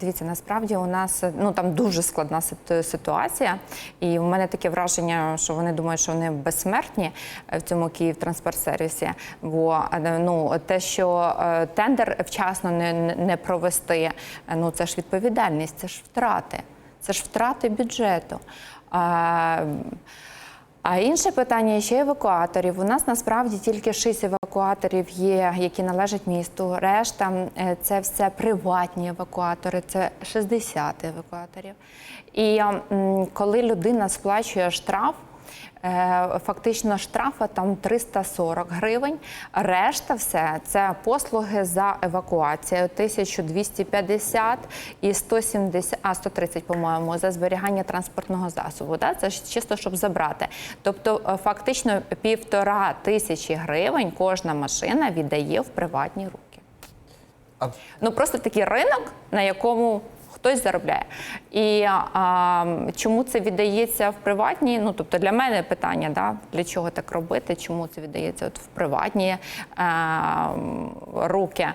Дивіться, насправді у нас ну там дуже складна ситуація, і в мене таке враження, що вони думають, що вони безсмертні е, в цьому Київтранспортсервісі. Бо е, ну те, що е, тендер вчасно не, не- провести, ну це ж відповідальність, це ж втрати, це ж втрати бюджету. А, а інше питання ще евакуаторів. У нас насправді тільки шість евакуаторів є, які належать місту. Решта е, це все приватні евакуатори, це 60 евакуаторів. І коли людина сплачує штраф. Е, Фактично штрафа там 340 гривень. Решта все це послуги за евакуацію 1250 і 170, а 130, по-моєму, за зберігання транспортного засобу. Да? Це ж чисто щоб забрати. Тобто, е, фактично півтора тисячі гривень кожна машина віддає в приватні руки. А Ну просто такий ринок, на якому хтось заробляє. І а, чому це віддається в приватній? Ну тобто для мене питання, да, для чого так робити, чому це віддається от в приватні а, руки?